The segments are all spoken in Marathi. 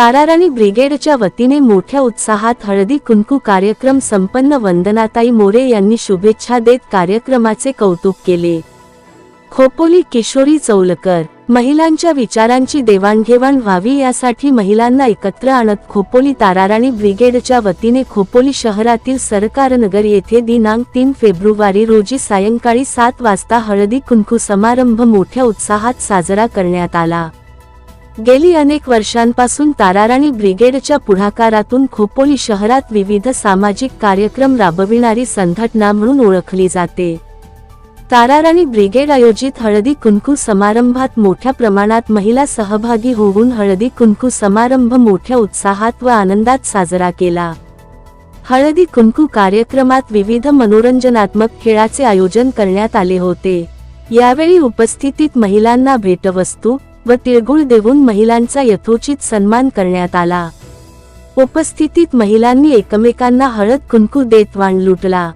ताराराणी ब्रिगेडच्या वतीने मोठ्या उत्साहात हळदी कुंकू कार्यक्रम संपन्न वंदनाताई मोरे यांनी शुभेच्छा देत कार्यक्रमाचे कौतुक केले. खोपोली किशोरी चौलकर महिलांच्या विचारांची देवाणघेवाण व्हावी यासाठी महिलांना एकत्र आणत खोपोली ताराराणी ब्रिगेडच्या वतीने खोपोली शहरातील सरकारनगर येथे दिनांक तीन फेब्रुवारी रोजी सायंकाळी सात वाजता हळदी कुंकू समारंभ मोठ्या उत्साहात साजरा करण्यात आला. गेली अनेक वर्षांपासून ताराराणी ब्रिगेडच्या पुढाकारातून खोपोली शहरात विविध सामाजिक कार्यक्रम राबविणारी संघटना म्हणून ओळखली जाते. ताराराणी ब्रिगेड आयोजित हळदी कुंकू समारंभात मोठ्या प्रमाणात महिला सहभागी होऊन हळदी कुंकू समारंभ मोठ्या उत्साहात व आनंदात साजरा केला. हळदी कुंकू कार्यक्रमात विविध मनोरंजनात्मक खेळाचे आयोजन करण्यात आले होते. यावेळी उपस्थितीत महिलांना भेटवस्तू व तिळगुळ देऊन महिलांचा यथोचित सन्मान करण्यात आला. उपस्थितीत महिलांनी एकमेकांना हळद कुंकू देत वाण लुटला.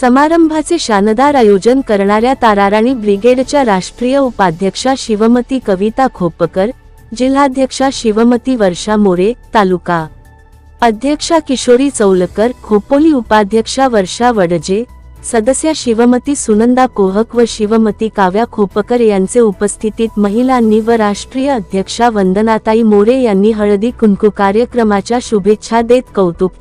समारंभाचे शानदार आयोजन करणाऱ्या ताराराणी ब्रिगेडच्या राष्ट्रीय उपाध्यक्षा शिवमती कविता खोपकर जिल्हाध्यक्षा शिवमती वर्षा मोरे तालुका अध्यक्षा किशोरी चौलकर खोपोली उपाध्यक्षा वर्षा वडजे सदस्या शिवमती सुनंदा कोहक व शिवमती काव्या खोपकर यांचे उपस्थितीत महिलांनी व राष्ट्रीय अध्यक्षा वंदनाताई मोरे यांनी हळदी कुंकू कार्यक्रमाच्या शुभेच्छा देत कौतुक